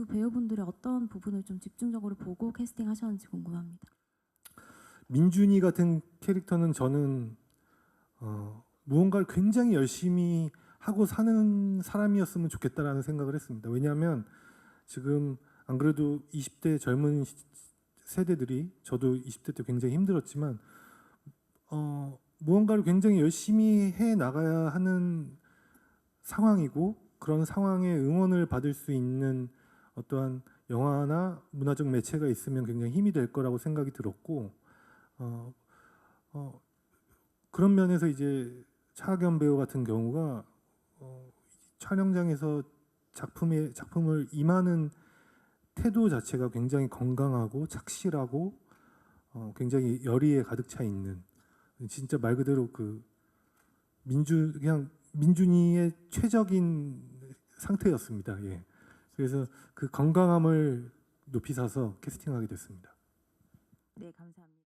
두 배우분들의 어떤 부분을 좀 집중적으로 보고 캐스팅하셨는지 궁금합니다. 민준이 같은 캐릭터는 저는 어, 무언가를 굉장히 열심히 하고 사는 사람이었으면 좋겠다라는 생각을 했습니다. 왜냐하면 지금 안 그래도 20대 젊은 시- 세대들이 저도 20대 때 굉장히 힘들었지만 어, 무언가를 굉장히 열심히 해 나가야 하는 상황이고 그런 상황에 응원을 받을 수 있는 어떠한 영화나 문화적 매체가 있으면 굉장히 힘이 될 거라고 생각이 들었고 어, 어, 그런 면에서 이제 차하견 배우 같은 경우가 어, 촬영장에서 작품에 작품을 임하는 태도 자체가 굉장히 건강하고 착실하고 어, 굉장히 열의에 가득 차 있는 진짜 말 그대로 그 민주 그냥 민준이의 최적인 상태였습니다. 예. 그래서 그 건강함을 높이 사서 캐스팅하게 됐습니다. 네, 감사합니다.